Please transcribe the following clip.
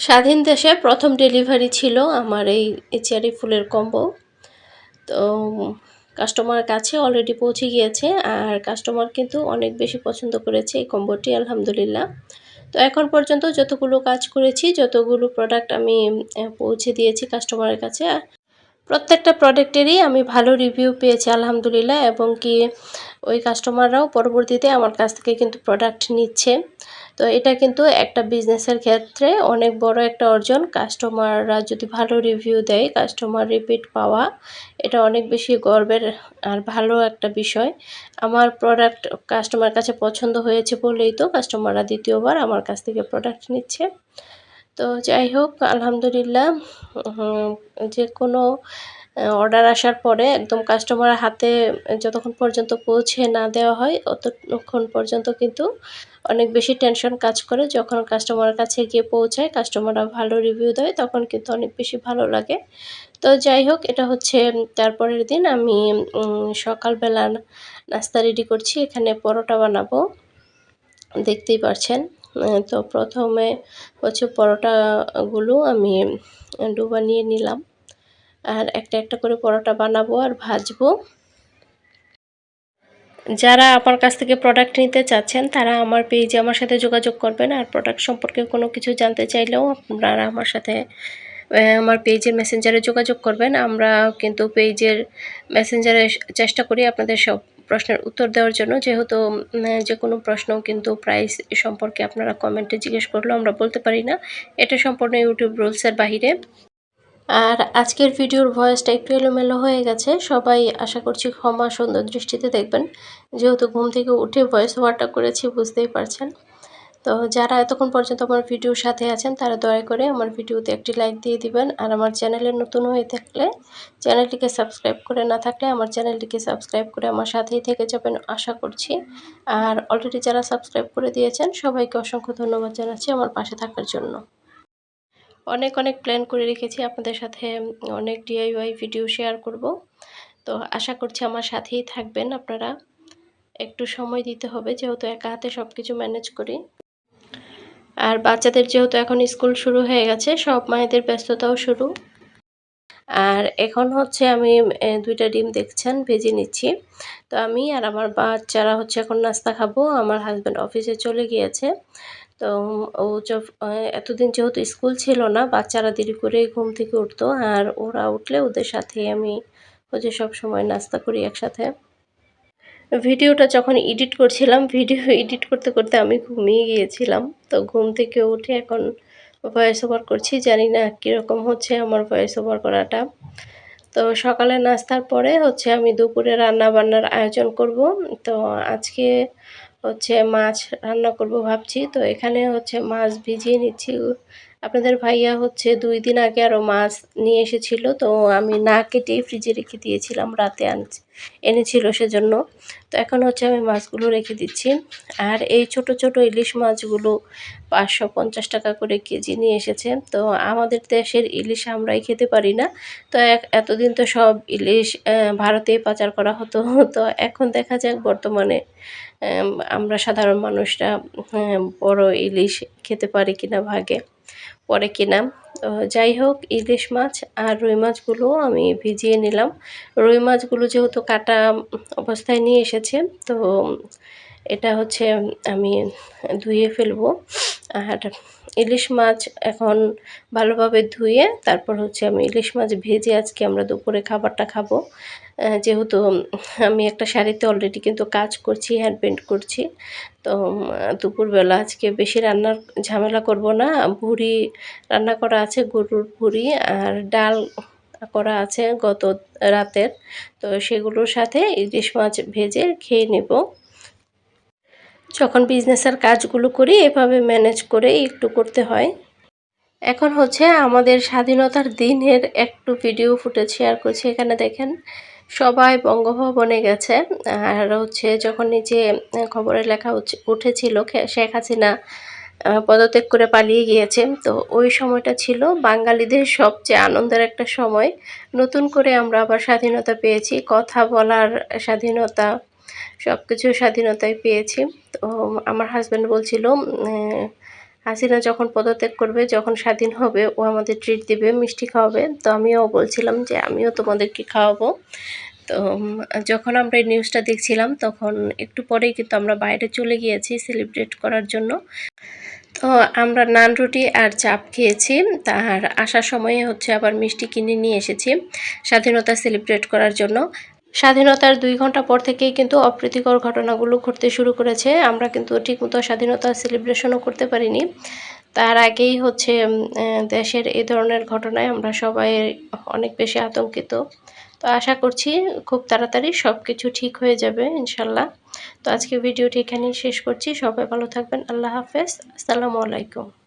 স্বাধীন দেশে প্রথম ডেলিভারি ছিল আমার এই চেরি ফুলের কম্বো তো কাস্টমার কাছে অলরেডি পৌঁছে গিয়েছে আর কাস্টমার কিন্তু অনেক বেশি পছন্দ করেছে এই কম্বোটি আলহামদুলিল্লাহ। তো এখন পর্যন্ত যতগুলো কাজ করেছি, যতগুলো প্রোডাক্ট আমি পৌঁছে দিয়েছি কাস্টমারের কাছে, প্রত্যেকটা প্রোডাক্টেরই আমি ভালো রিভিউ পেয়েছি, আলহামদুলিল্লাহ, এবং কি ওই কাস্টমাররাও পরবর্তীতে আমার কাছ থেকে কিন্তু প্রোডাক্ট নিচ্ছে। তো এটা কিন্তু একটা বিজনেসের ক্ষেত্রে অনেক বড় একটা অর্জন। কাস্টমাররা যদি ভালো রিভিউ দেয় কাস্টমার রিপিট পাওয়া, এটা অনেক বেশি গর্বের আর ভালো একটা বিষয়। আমার প্রোডাক্ট কাস্টমার কাছে পছন্দ হয়েছে বলেই তো কাস্টমাররা দ্বিতীয়বার আমার কাছ থেকে প্রোডাক্ট নিচ্ছে। তো যাই হোক, আলহামদুলিল্লাহ যে কোনো অর্ডার আসার পরে একদম কাস্টমারের হাতে যতক্ষণ পর্যন্ত পৌঁছে না দেওয়া হয়, অতক্ষণ পর্যন্ত কিন্তু অনেক বেশি টেনশন কাজ করে। যখন কাস্টমারের কাছে গিয়ে পৌঁছায় কাস্টমাররা ভালো রিভিউ দেয়, তখন কিন্তু অনেক বেশি ভালো লাগে। তো যাই হোক, এটা হচ্ছে তারপরের দিন। আমি সকালবেলা নাস্তা রেডি করছি। এখানে পরোটা বানাবো। দেখতেই পারছেন তো প্রথমে হচ্ছে পরোটাগুলো আমি ডুবা নিয়ে নিলাম। আর একটা একটা করে পরোটা বানাবো আর ভাজবো। যারা আমার কাছ থেকে প্রোডাক্ট নিতে চাচ্ছেন, তারা আমার পেজে আমার সাথে যোগাযোগ করবেন। আর প্রোডাক্ট সম্পর্কে কোনো কিছু জানতে চাইলেও আপনারা আমার সাথে আমার পেজের মেসেঞ্জারে যোগাযোগ করবেন। আমরা কিন্তু পেজের মেসেঞ্জারে চেষ্টা করি আপনাদের সব প্রশ্নের উত্তর দেওয়ার জন্য। যেহেতু যে কোনো প্রশ্ন কিন্তু প্রাইস সম্পর্কে আপনারা কমেন্টে জিজ্ঞেস করলেও আমরা বলতে পারি না। এটা সম্পূর্ণ ইউটিউব রুলসের বাহিরে। আর আজকের ভিডিওর ভয়েসটা একটু এলোমেলো হয়ে গেছে। সবাই আশা করছি ক্ষমা সুন্দর দৃষ্টিতে দেখবেন। যেহেতু ঘুম থেকে উঠে ভয়েস ওভারটা করেছি, বুঝতেই পারছেন। তো যারা এতক্ষণ পর্যন্ত আমার ভিডিওর সাথে আছেন, তারা দয়া করে আমার ভিডিওতে একটি লাইক দিয়ে দিবেন। আর আমার চ্যানেলে নতুন হয়ে থাকলে, চ্যানেলটিকে সাবস্ক্রাইব করে না থাকলে আমার চ্যানেলটিকে সাবস্ক্রাইব করে আমার সাথেই থেকে যাবেন, আশা করছি। আর অলরেডি যারা সাবস্ক্রাইব করে দিয়েছেন, সবাইকে অসংখ্য ধন্যবাদ জানাচ্ছি আমার পাশে থাকার জন্য। অনেক অনেক প্ল্যান করে রেখেছি। আপনাদের সাথে অনেক ডিআইওয়াই ভিডিও শেয়ার করব। তো আশা করছি আমার সাথেই থাকবেন আপনারা। একটু সময় দিতে হবে, যেহেতু একা হাতে সব কিছু ম্যানেজ করি। আর বাচ্চাদের যেহেতু এখন স্কুল শুরু হয়ে গেছে, সব মায়েদের ব্যস্ততাও শুরু। আর এখন হচ্ছে আমি দুইটা ডিম দেখছেন, ভেজে নিচ্ছি। তো আমি আর আমার বাচ্চারা হচ্ছে এখন নাস্তা খাব। আমার হাজব্যান্ড অফিসে চলে গিয়েছে। তো ও এতদিন যেহেতু স্কুল ছিল না, বাচ্চারা দেরি করে ঘুম থেকে উঠতো আর ওরা উঠলে ওদের সাথে আমি হচ্ছে সব সময় নাস্তা করি একসাথে। ভিডিওটা যখন এডিট করছিলাম, ভিডিও এডিট করতে করতে আমি ঘুমিয়ে গিয়েছিলাম। তো ঘুম থেকে উঠে এখন ভয়েস ওভার করছি, জানি না কীরকম হচ্ছে আমার ভয়েস ওভার করাটা। তো সকালে নাস্তার পরে হচ্ছে আমি দুপুরে রান্না বান্নার আয়োজন করব। তো আজকে হচ্ছে মাছ রান্না করব ভাবছি। তো এখানে হচ্ছে মাছ ভিজিয়ে নিচ্ছি। আপনাদের ভাইয়া হচ্ছে দুই দিন আগে আরও মাছ নিয়ে এসেছিল। তো আমি না কেটে ফ্রিজে রেখে দিয়েছিলাম রাতে আনছি। এনেছিল সেজন্য। তো এখন হচ্ছে আমি মাছগুলো রেখে দিচ্ছি। আর এই ছোট ছোট ইলিশ মাছগুলো পাঁচশো পঞ্চাশ টাকা করে কেজি নিয়ে এসেছে। তো আমাদের দেশের ইলিশ আমরাই খেতে পারি না। তো এতদিন তো সব ইলিশ আহ, ভারতেই পাচার করা হতো। তো এখন দেখা যাক বর্তমানে আমরা সাধারণ মানুষরা বড় ইলিশ খেতে পারি কিনা ভাগে। পরে কিনা। যাই হোক, ইলিশ মাছ আর রুই মাছগুলো আমি ভিজিয়ে নিলাম। রুই মাছগুলো যেহেতু কাটা অবস্থায় নিয়ে এসেছে, তো এটা হচ্ছে আমি ধুয়ে ফেলব। আর ইলিশ মাছ এখন ভালোভাবে ধুয়ে তারপর হচ্ছে আমি ইলিশ মাছ ভেজে আজকে আমরা দুপুরে খাবারটা খাব। যেহেতু আমি একটা শাড়িতে অলরেডি কিন্তু কাজ করছি হ্যান্ড পেন্ট করছি, তো দুপুরবেলা আজকে বেশি রান্নার ঝামেলা করব না। ভুড়ি রান্না করা আছে, গরুর ভুড়ি আর ডাল করা আছে গত রাতের, তো সেগুলোর সাথে ইলিশ মাছ ভেজে খেয়ে নেব। যখন বিজনেসের কাজগুলো করি, এভাবে ম্যানেজ করে একটু করতে হয়। এখন হচ্ছে আমাদের স্বাধীনতার দিনের একটু ভিডিও ফুটেজ শেয়ার করছি। এখানে দেখেন, সবাই বঙ্গভবনে গেছে। আর হচ্ছে যখন নিচে খবরে লেখা উঠেছিল শেখ হাসিনা পদত্যাগ করে পালিয়ে গিয়েছে। তো ওই সময়টা ছিল বাঙালিদের সবচেয়ে আনন্দের একটা সময়। নতুন করে আমরা আবার স্বাধীনতা পেয়েছি। কথা বলার স্বাধীনতা সব কিছু স্বাধীনতায় পেয়েছি। তো আমার হাজব্যান্ড বলছিল হাসিনা যখন পদত্যাগ করবে, যখন স্বাধীন হবে, ও আমাদের ট্রিট দিবে, মিষ্টি খাওয়াবে। তো আমিও বলছিলাম যে, আমিও তোমাদেরকে খাওয়াবো। তো যখন আমরা এই নিউজটা দেখছিলাম, তখন একটু পরেই কিন্তু আমরা বাইরে চলে গিয়েছি সেলিব্রেট করার জন্য। তো আমরা নান রুটি আর চাপ খেয়েছি। তার আসার সময়ে হচ্ছে আবার মিষ্টি কিনে নিয়ে এসেছি স্বাধীনতা সেলিব্রেট করার জন্য। স্বাধীনতার দুই ঘণ্টা পর থেকেই কিন্তু অপ্রীতিকর ঘটনাগুলো ঘটতে শুরু করেছে। আমরা কিন্তু ঠিকমতো স্বাধীনতা সেলিব্রেশনও করতে পারিনি। তার আগেই হচ্ছে দেশের এই ধরনের ঘটনায় আমরা সবাই অনেক বেশি আতঙ্কিত। তো আশা করছি খুব তাড়াতাড়ি সব কিছু ঠিক হয়ে যাবে ইনশাল্লাহ তো আজকে ভিডিওটি এখানেই শেষ করছি। সবাই ভালো থাকবেন। আল্লাহ হাফেজ। আসসালামু আলাইকুম।